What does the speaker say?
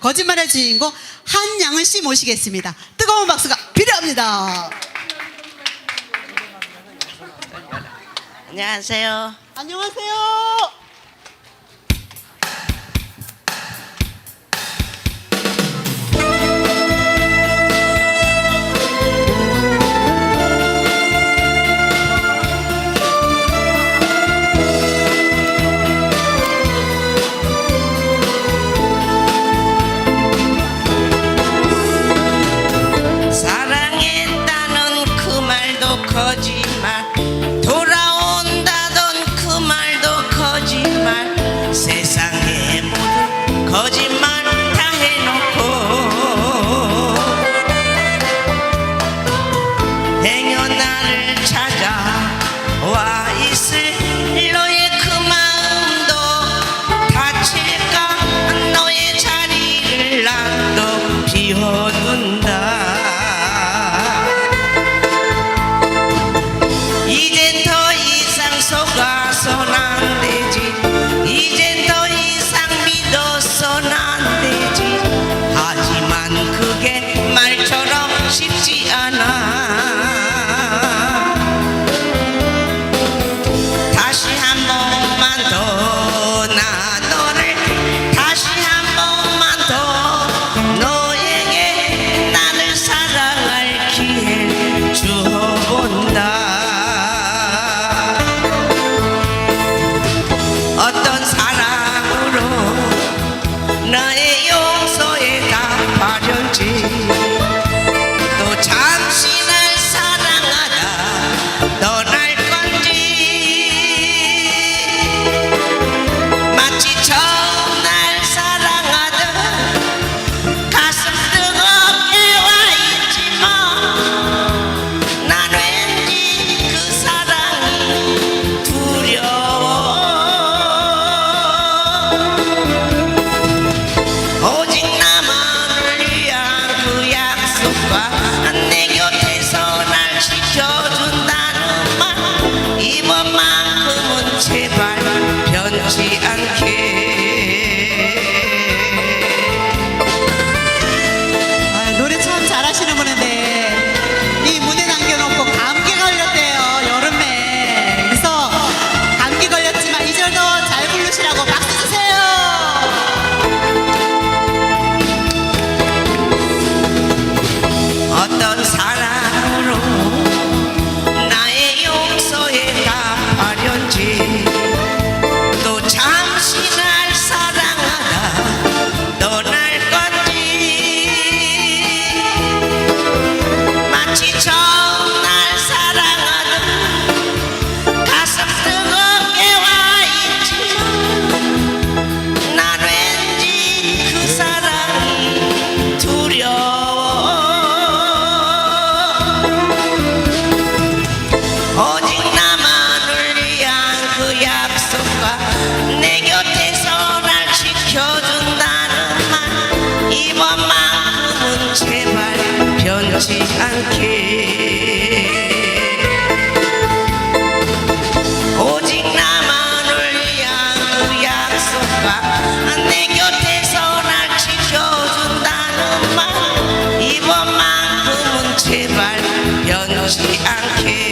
거짓말의 주인공 한양은 씨 모시겠습니다. 뜨거운 박수가 필요합니다. 안녕하세요. 안녕하세요. 거짓말. 돌아온다던 그 말도 거짓말. 세상에 모든 거짓말 다 해놓고 행여 나를 찾아와 있을 않게 오직 나만을 향한 약속과 내 곁에서 날 지켜준다는 말. 이번만큼은 제발 변치 않게